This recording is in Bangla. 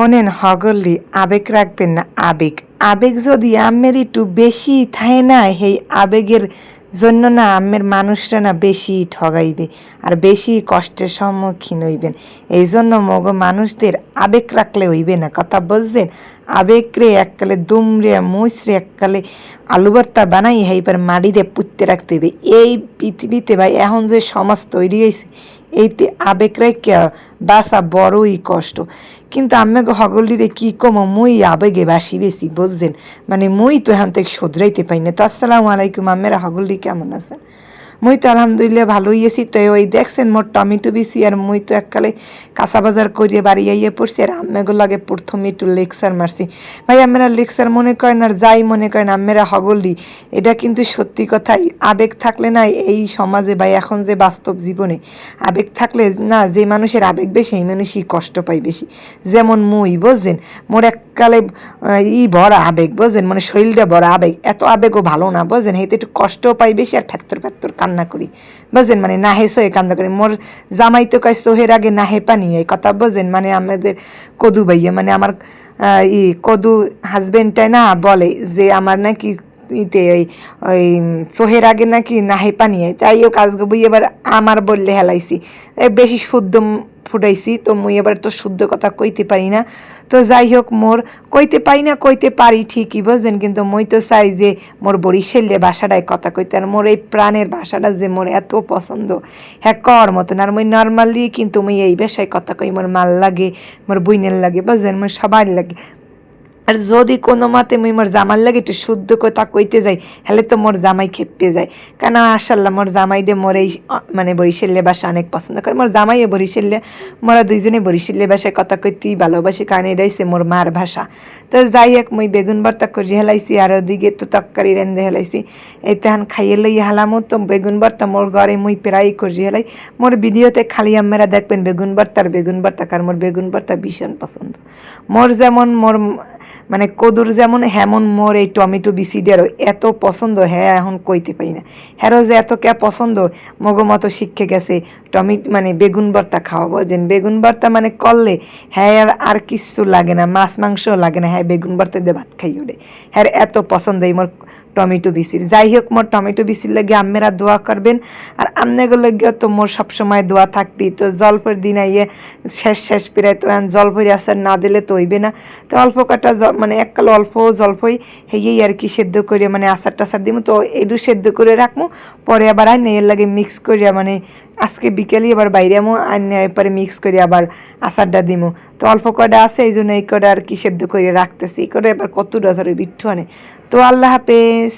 হনেন হগল্লি আবেগ রাখবেন না, আবেগ। আবেগ যদি আমের একটু বেশি থাকে না, সেই আবেগের জন্য না আমের মানুষরা না বেশি ঠগাইবে আর বেশি কষ্টের সম্মুখীন হইবেন। এই জন্য মগ মানুষদের আবেগ রাখলে হইবে না। কথা বুঝছেন? আবেগ রে এককালে দুমরে মুচরে এককালে আলু ভর্তা বানাই, এইবার মাড়িতে পুঁততে রাখতে হইবে। এই পৃথিবীতে ভাই, এখন যে সমাজ তৈরি হয়েছে এইতে আবেগ কে বাসা বড়ই কষ্ট। কিন্তু আমি হগলিরে কি কম, মুই আবেগে বাসি বেশি, বুঝছেন? মানে মুই তো এখান থেকে শোধরাইতে পাই না। তো আসসালামু আলাইকুম আমেরা হগলি কেমন আছেন? মুই তো আলহামদুলিল্লাহ ভালোই আছি। তো ওই দেখছেন মোর টমেটো বেশি আর মুই তো এককালে কাঁচা বাজার করিয়ে বাড়ি আইয়ে পড়ছি আর আম্মেগুলো লাগে প্রথমে একটু লেকচার মারছি। ভাই আমরা লেকচার মনে করেন আর যাই মনে করেন আমেরা হগলি এটা কিন্তু সত্যি কথাই আবেগ থাকলে না এই সমাজে বা এখন যে বাস্তব জীবনে আবেগ থাকলে না যে মানুষের আবেগ বেশি সেই মানুষই কষ্ট পায় বেশি। যেমন মুই, বুঝছেন? মোর এককালে আহ, ই ভরা আবেগ বোঝেন মানে শরীরটা ভরা আবেগ। এত আবেগও ভালো না বোঝেন হেতে একটু কষ্টও পাই বেশি আর ফ্যাত্তর ফ্যাত্তর কান্না করি বোঝেন মানে না নাহে হয়ে কান্না করি। মোর জামাই তো কাজ সোহের আগে না নাহে পানি এই কথা বোঝেন মানে আমাদের কদু ভাইয়া মানে আমার ই কদু হাজবেন্ডটাই না বলে যে আমার নাকি ইতে ওই ওই সোহের আগে নাকি নাহে পানি তাই ও কাজ বই এবার আমার বললে হেলাইছি। বেশি শুদ্ধ ফুটাইছি, তো মুই এবার তো শুদ্ধ কথা কইতে পারি না। তো যাই হোক মোর কইতে পারি না, কইতে পারি ঠিকই বুঝলেন কিন্তু মই তো চাই যে মোর বরিশালে ভাষাটায় কথা কইতে, আর মোর এই প্রাণের ভাষাটা যে মোর এত পছন্দ হ্যাঁ কর মতন। আর মই নর্মালি কিন্তু মুই এই ভাষায় কথা কই, মোর মাল লাগে, মোর বইনের লাগে বুঝলেন মোর সবার লাগে। আর যদি কোনো মতে মুই মোর জামার লাগে একটু শুদ্ধ কথা কইতে যাই হেলে তো মোর জামাই খেপে যায়। কেন আসাল্লাহ মোর জামাই দে মোর এই মানে বরিশাল্লে বাসা অনেক পছন্দ করে। মোর জামাইও বরিশাল্লে মোরা দুইজনে বরিশাল্লে ভাষায় কথা কইতেই ভালোবাসি কারণ এটা হচ্ছে মোর মার ভাষা। তো যাই হোক, মুই বেগুন ভর্তা করি হেলাইছি, আর ওদিকে তো তরকারি রেন্দে হেলাইছি। এই তেহান খাইয়ে লই হেলামো, তো বেগুন ভর্তা মোর ঘরে মুই প্রায় করি হেলাই। মোর ভিডিওতে খালি আমরা দেখবেন বেগুন ভর্তার বেগুন ভর্তা, কারণ মোর বেগুন ভর্তা ভীষণ পছন্দ। মোর যেমন, মোর মানে কদুর যেমন হেমন মোর এই টমেটো বিসিডেরও এত পছন্দ হ্যাঁ এখন কইতে পারি না। হ্যারও যে এত কে পছন্দ মগমতো শিখে গেছে, টমেটো মানে বেগুন ভর্তা খাওয়াবো। যে বেগুন ভর্তা মানে করলে হ্যাঁ আর কিছু লাগে না, মাছ মাংসও লাগে না হ্যাঁ বেগুন ভর্তা দিয়ে ভাত খাই ওরে হ্যাঁ এত পছন্দ, এই মোর টমেটো বিসির। যাই হোক মোর টমেটো বিসির লাগে আম্মেরা দোয়া করবেন। আর আমনেগুলো লাগিও তো মোর সবসময় দোয়া থাকবি তো জলফের দিন আইয়ে শেষ শেষ পেরায় তো এখন জলফরি আচার না দিলে তো হইবে না। তো অল্প কাটা মানে এককাল অল্প জলফই হেয়েই আর কি সেদ্ধ করে মানে আচার টাচার দিব তো এডু সেদ্ধ করে রাখব পরে আবার আইনে এর লাগে মিক্স করিয়া মানে আজকে বিকেলে আবার বাইরে আমো। আইনে এরপরে মিক্স করে আবার আচারটা দিমু। তো অল্প কটা আছে এই জন্য এই কটা আর কি সেদ্ধ করে রাখতেছি। এই করে এবার কত ডজার বিট্টু আনে। তো আল্লাহ হাফেজ।